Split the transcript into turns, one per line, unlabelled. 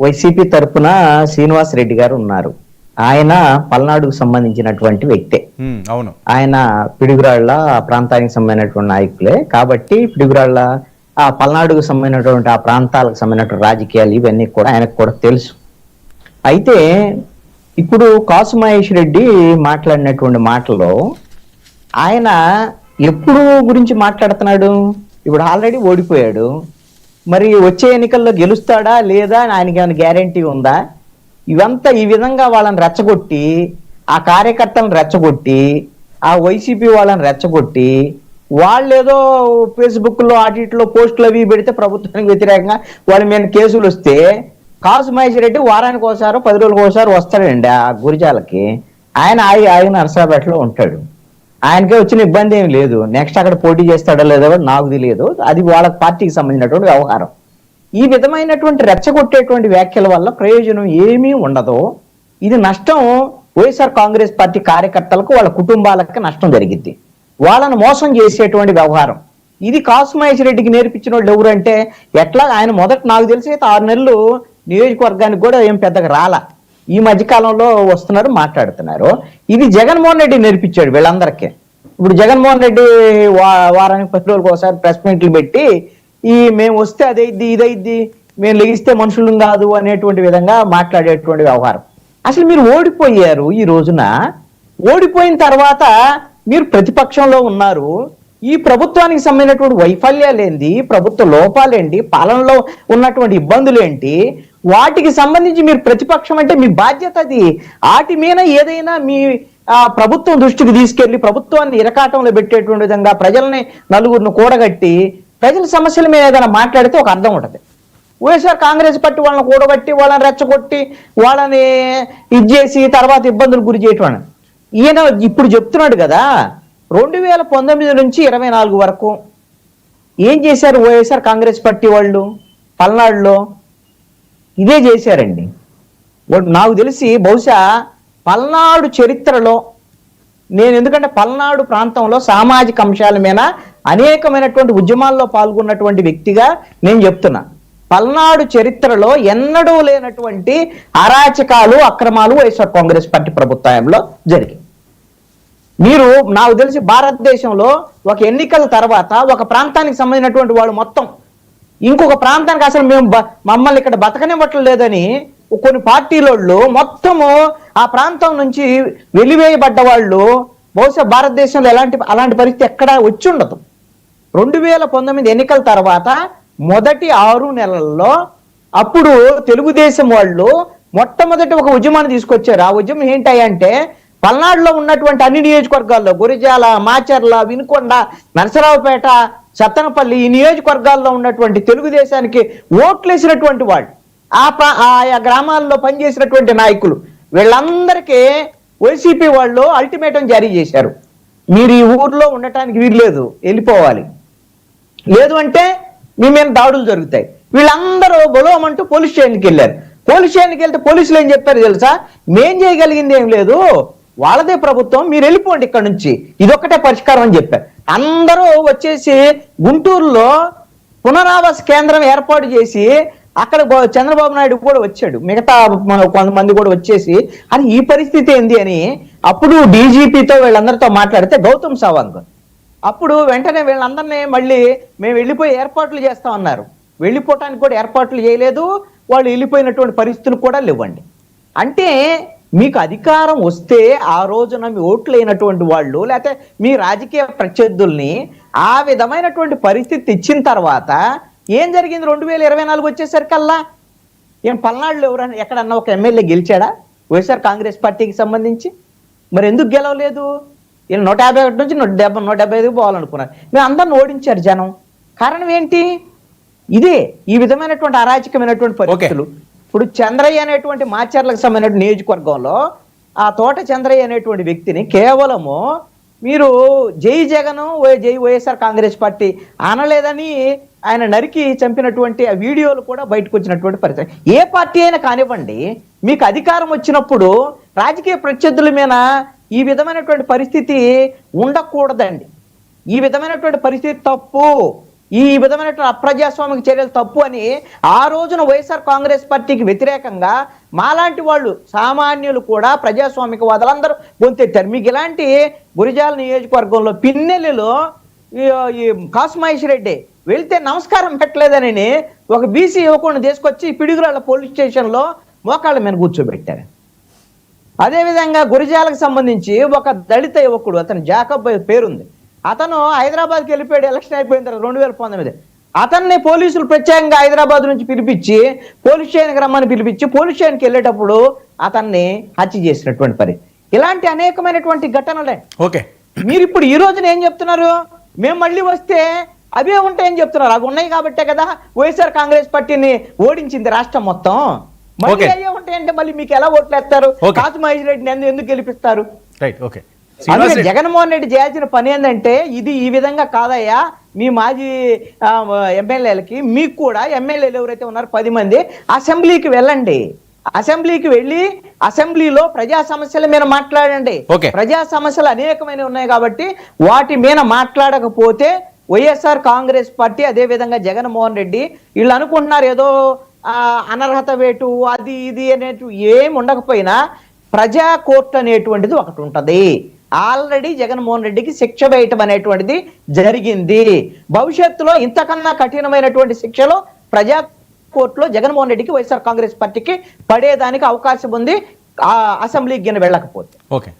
YCP తరపున శ్రీనివాస్ రెడ్డి గారు ఉన్నారు. ఆయన పల్నాడుకు సంబంధించినటువంటి వ్యక్తే.
అవును.
ఆయన పిడుగురాళ్ళ ఆ ప్రాంతానికి సంబంధించినటువంటి నాయకులే. కాబట్టి పిడుగురాళ్ళ ఆ పల్నాడుకు సంబంధించినటువంటి ఆ ప్రాంతాలకు సంబంధించినటువంటి రాజకీయాలు ఇవన్నీ కూడా ఆయనకు కూడా తెలుసు. అయితే ఇప్పుడు కాసు మహేష్ రెడ్డి మాట్లాడినటువంటి మాటలో ఆయన ఎప్పుడు గురించి మాట్లాడుతున్నాడు? ఇప్పుడు ఆల్రెడీ ఓడిపోయాడు. మరి వచ్చే ఎన్నికల్లో గెలుస్తాడా లేదా అని ఆయనకి ఏమైనా గ్యారంటీ ఉందా? ఇవంతా ఈ విధంగా వాళ్ళని రెచ్చగొట్టి ఆ కార్యకర్తలను రెచ్చగొట్టి ఆ వైసీపీ వాళ్ళని రెచ్చగొట్టి వాళ్ళు ఏదో ఫేస్బుక్లో లో పోస్టులు అవి పెడితే ప్రభుత్వానికి వ్యతిరేకంగా వాళ్ళ మీద కేసులు వస్తే కాసు మహేష్ రెడ్డి వారానికి ఒకసారి పది రోజులకు ఒకసారి వస్తాడండి ఆ గురిజాలకి. ఆయన ఆగి నర్సాపేటలో ఉంటాడు. ఆయనకే వచ్చిన ఇబ్బంది ఏమి లేదు. నెక్స్ట్ అక్కడ పోటీ చేస్తాడో లేదో నాకు తెలియదు. అది వాళ్ళ పార్టీకి సంబంధించినటువంటి వ్యవహారం. ఈ విధమైనటువంటి రెచ్చగొట్టేటువంటి వ్యాఖ్యల వల్ల ప్రయోజనం ఏమీ ఉండదు. ఇది నష్టం వైఎస్ఆర్ కాంగ్రెస్ పార్టీ కార్యకర్తలకు వాళ్ళ కుటుంబాలకు నష్టం జరిగింది వాళ్ళను మోసం చేసేటువంటి వ్యవహారం. ఇది కాసు మహేష్ రెడ్డికి నేర్పించిన వాళ్ళు ఎవరంటే ఎట్లా ఆయన మొదట నాకు తెలిసి అయితే ఆరు నెలలు నియోజకవర్గానికి కూడా ఏం పెద్దగా రాలా. ఈ మధ్యకాలంలో వస్తున్నారు మాట్లాడుతున్నారు. ఇది జగన్మోహన్ రెడ్డి నేర్పించాడు వీళ్ళందరికీ. ఇప్పుడు జగన్మోహన్ రెడ్డి వా- వారానికి పది రోజులకు ఒకసారి ప్రెస్ మీట్లు పెట్టి ఈ మేము వస్తే అదైద్ది ఇదైద్ది మేము లెగిస్తే మనుషులు కాదు అనేటువంటి విధంగా మాట్లాడేటువంటి వ్యవహారం. అసలు మీరు ఓడిపోయారు ఈ రోజున. ఓడిపోయిన తర్వాత మీరు ప్రతిపక్షంలో ఉన్నారు. ఈ ప్రభుత్వానికి సంబంధించినటువంటి వైఫల్యాలేంది ప్రభుత్వ లోపాలేంటి? పాలనలో ఉన్నటువంటి ఇబ్బందులు ఏంటి వాటికి సంబంధించి మీరు ప్రతిపక్షం అంటే మీ బాధ్యత అది. వాటి మీద ఏదైనా మీ ప్రభుత్వం దృష్టికి తీసుకెళ్ళి ప్రభుత్వాన్ని ఇరకాటంలో పెట్టేటువంటి విధంగా ప్రజల్ని నలుగురిని కూడగట్టి ప్రజల సమస్యల మీద ఏదైనా మాట్లాడితే ఒక అర్థం ఉంటుంది. వైఎస్ఆర్ కాంగ్రెస్ పార్టీ వాళ్ళని కూడగట్టి వాళ్ళని రెచ్చగొట్టి వాళ్ళని ఇది చేసి తర్వాత ఇబ్బందులు గురి చేయటం ఈయన ఇప్పుడు చెప్తున్నాడు కదా రెండు వేల పంతొమ్మిది నుంచి ఇరవై నాలుగు వరకు ఏం చేశారు వైఎస్ఆర్ కాంగ్రెస్ పార్టీ వాళ్ళు? పల్నాడులో ఇదే చేశారండి. నాకు తెలిసి బహుశా పల్నాడు చరిత్రలో నేను ఎందుకంటే పల్నాడు ప్రాంతంలో సామాజిక అంశాల మీద అనేకమైనటువంటి ఉద్యమాల్లో పాల్గొన్నటువంటి వ్యక్తిగా నేను చెప్తున్నా. పల్నాడు చరిత్రలో ఎన్నడూ లేనటువంటి అరాచకాలు అక్రమాలు వైఎస్ఆర్ కాంగ్రెస్ పార్టీ ప్రభుత్వంలో జరిగాయి. మీరు నాకు తెలిసి భారతదేశంలో ఒక ఎన్నికల తర్వాత ఒక ప్రాంతానికి సంబంధించినటువంటి వాళ్ళు మొత్తం ఇంకొక ప్రాంతానికి అసలు మేము మమ్మల్ని ఇక్కడ బతకనివ్వట్లేదని కొన్ని పార్టీలోళ్ళు మొత్తము ఆ ప్రాంతం నుంచి వెలివేయబడ్డ వాళ్ళు బహుశా భారతదేశంలో ఎలాంటి అలాంటి పరిస్థితి ఎక్కడా వచ్చి ఉండదు రెండు వేల పంతొమ్మిది ఎన్నికల తర్వాత మొదటి ఆరు నెలల్లో అప్పుడు తెలుగుదేశం వాళ్ళు మొట్టమొదటి ఒక ఉద్యమాన్ని తీసుకొచ్చారు. ఆ ఉద్యమం ఏంటంటే పల్నాడులో ఉన్నటువంటి అన్ని నియోజకవర్గాల్లో గురిజాల మాచర్ల వినుకొండ నరసరావుపేట సత్తనపల్లి ఈ నియోజకవర్గాల్లో ఉన్నటువంటి తెలుగుదేశానికి ఓట్లేసినటువంటి వాళ్ళు. ఆ ఆయా గ్రామాల్లో పనిచేసినటువంటి నాయకులు. వీళ్ళందరికీ వైసీపీ వాళ్ళు అల్టిమేటం జారీ చేశారు. మీరు ఈ ఊర్లో ఉండటానికి వీల్లేదు వెళ్ళిపోవాలి. లేదు అంటే మీ మీద దాడులు జరుగుతాయి. వీళ్ళందరూ గొలవమంటూ పోలీస్ స్టేషన్కి వెళ్ళారు. పోలీస్ స్టేషన్కి వెళ్తే పోలీసులు ఏం చెప్పారు తెలుసా? మేం చేయగలిగింది ఏం లేదు. వాళ్ళదే ప్రభుత్వం మీరు వెళ్ళిపోండి ఇక్కడ నుంచి. ఇదొక్కటే పరిష్కారం అని చెప్పారు. అందరూ వచ్చేసి గుంటూరులో పునరావాస కేంద్రం ఏర్పాటు చేసి అక్కడ చంద్రబాబు నాయుడు కూడా వచ్చాడు. మిగతా కొంతమంది కూడా వచ్చేసి అని ఈ పరిస్థితి ఏంది? అని అప్పుడు డీజీపీతో వీళ్ళందరితో మాట్లాడితే గౌతమ్ సవాంగ్ అప్పుడు వెంటనే వీళ్ళందరినీ మళ్ళీ మేము వెళ్ళిపోయి ఏర్పాట్లు చేస్తామన్నారు వెళ్ళిపోవటానికి కూడా ఏర్పాట్లు చేయలేదు. వాళ్ళు వెళ్ళిపోయినటువంటి పరిస్థితులు కూడా లేవండి. అంటే మీకు అధికారం వస్తే ఆ రోజున మీ ఓట్లు అయినటువంటి వాళ్ళు లేకపోతే మీ రాజకీయ ప్రత్యర్థుల్ని ఆ విధమైనటువంటి పరిస్థితి ఇచ్చిన తర్వాత ఏం జరిగింది రెండు వేల ఇరవై నాలుగు వచ్చేసరికల్లా? ఏం పల్నాడులో ఎవరైనా ఎక్కడన్నా ఒక ఎమ్మెల్యే గెలిచాడా? వైఎస్ఆర్ కాంగ్రెస్ పార్టీకి సంబంధించి? మరి ఎందుకు గెలవలేదు? ఈయన నూట యాభై ఒకటి నుంచి నూట డెబ్బై నూట డెబ్బై ఐదుకి పోవాలనుకున్నారు. మేము అందరిని ఓడించారు జనం. కారణం ఏంటి? ఇదే ఈ విధమైనటువంటి అరాచకమైనటువంటి పరిస్థితులు. ఇప్పుడు చంద్రయ్య అనేటువంటి మాచర్లకు సంబంధించిన నియోజకవర్గంలో ఆ తోట చంద్రయ్య అనేటువంటి వ్యక్తిని కేవలము మీరు జై జగన్ జై వైఎస్ఆర్ కాంగ్రెస్ పార్టీ అనలేదని ఆయన నరికి చంపినటువంటి ఆ వీడియోలు కూడా బయటకు వచ్చినటువంటి పరిస్థితి. ఏ పార్టీ అయినా కానివ్వండి మీకు అధికారం వచ్చినప్పుడు రాజకీయ ప్రత్యర్థుల మీద ఈ విధమైనటువంటి పరిస్థితి ఉండకూడదండి. ఈ విధమైనటువంటి పరిస్థితి తప్పు. ఈ విధమైనటువంటి అప్రజాస్వామిక చర్యలు తప్పు అని ఆ రోజున వైఎస్ఆర్ కాంగ్రెస్ పార్టీకి వ్యతిరేకంగా మాలాంటి వాళ్ళు సామాన్యులు కూడా ప్రజాస్వామిక వాదులందరూ గొంతెత్తారు మీకు ఇలాంటి గురిజాల నియోజకవర్గంలో పిన్నెల్లిలో ఈ ఈ కాసుమహేష్ రెడ్డి వెళ్తే నమస్కారం పెట్టలేదని ఒక బీసీ యువకుడిని తీసుకొచ్చి పిడుగురాళ్ళ పోలీస్ స్టేషన్లో మోకాళ్ళ మీద కూర్చోబెట్టారు. అదేవిధంగా గురిజాలకు సంబంధించి ఒక దళిత యువకుడు అతను జాకబ్ పేరుంది. అతను హైదరాబాద్కి వెళ్ళిపోయాడు ఎలక్షన్ అయిపోయిన తర్వాత రెండు వేల పంతొమ్మిది. అతన్ని పోలీసులు ప్రత్యేకంగా హైదరాబాద్ నుంచి పిలిపించి పోలీస్ స్టేషన్కి రమ్మని పిలిపించి పోలీస్ స్టేషన్కి వెళ్ళేటప్పుడు అతన్ని హత్య చేసినటువంటి పని ఇలాంటి అనేకమైనటువంటి ఘటనలే.
ఓకే.
మీరు ఇప్పుడు ఈ రోజున ఏం చెప్తున్నారు? మేము మళ్ళీ వస్తే అవే ఉంటాయని చెప్తున్నారు. అవి ఉన్నాయి కాబట్టే కదా వైఎస్ఆర్ కాంగ్రెస్ పార్టీని ఓడించింది రాష్ట్రం మొత్తం. మళ్ళీ. అయ్యే ఉంటాయంటే మళ్ళీ మీకు ఎలా ఓట్లు వేస్తారు. కాసు మహేష్ రెడ్డిని ఎందు- ఎందుకు గెలిపిస్తారు?
Right okay.
అందుకే జగన్మోహన్ రెడ్డి చేయాల్సిన పని ఏంటంటే ఇది ఈ విధంగా కాదయ్యా మీ మాజీ ఎమ్మెల్యేలకి మీకు కూడా ఎమ్మెల్యేలు ఎవరైతే ఉన్నారో పది మంది అసెంబ్లీకి వెళ్ళండి. అసెంబ్లీకి వెళ్ళి అసెంబ్లీలో ప్రజా సమస్యల మీద మాట్లాడండి. ప్రజా సమస్యలు అనేకమైన ఉన్నాయి కాబట్టి వాటి మీద మాట్లాడకపోతే వైఎస్ఆర్ కాంగ్రెస్ పార్టీ అదే విధంగా జగన్మోహన్ రెడ్డి వీళ్ళు అనుకుంటున్నారు ఏదో అనర్హత వేటు అది ఇది అనేటు ఏం ఉండకపోయినా ప్రజా కోర్టు అనేటువంటిది ఒకటి ఉంటది. ఆల్రెడీ జగన్మోహన్ రెడ్డికి శిక్ష వేయటం అనేటువంటిది జరిగింది. భవిష్యత్తులో ఇంతకన్నా కఠినమైనటువంటి శిక్షలు ప్రజా కోర్టులో జగన్మోహన్ రెడ్డికి వైఎస్ఆర్ కాంగ్రెస్ పార్టీకి పడేదానికి అవకాశం ఉంది. ఆ అసెంబ్లీకి గిన వెళ్ళకపోతే.
ఓకే